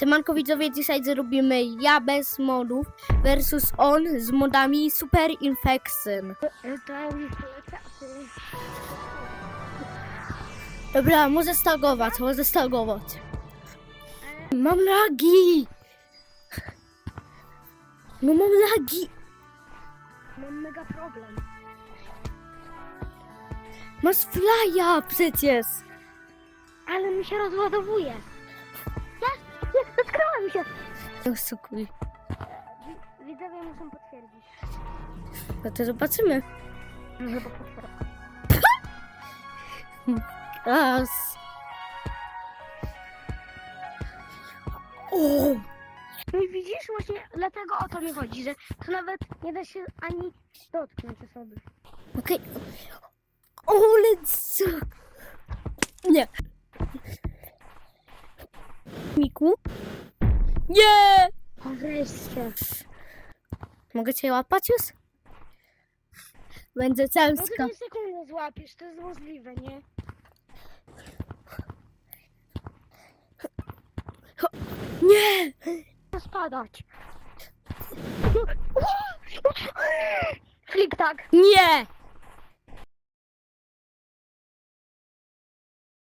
Siemanko widzowie, dzisiaj zrobimy ja bez modów versus on z modami Super Infection. Dobra, może stagować, może stagować. Mam lagi! No mam lagi! Mam mega problem. Masz flya przecież! Ale mi się rozładowuje. No. Wi- Widzowie muszą potwierdzić. No to zobaczymy. Może po potwierdzę. Raz. O! No i widzisz, właśnie dlatego o to mi chodzi, że to nawet nie da się ani dotknąć osoby. Okej. O, let's... Nie. Miku? Nie! Wreszcie. Mogę cię łapać już? Będzie No ciężko. nie sekundę złapiesz, to jest możliwe, nie? Nie! To spadać. Flik tak. Nie!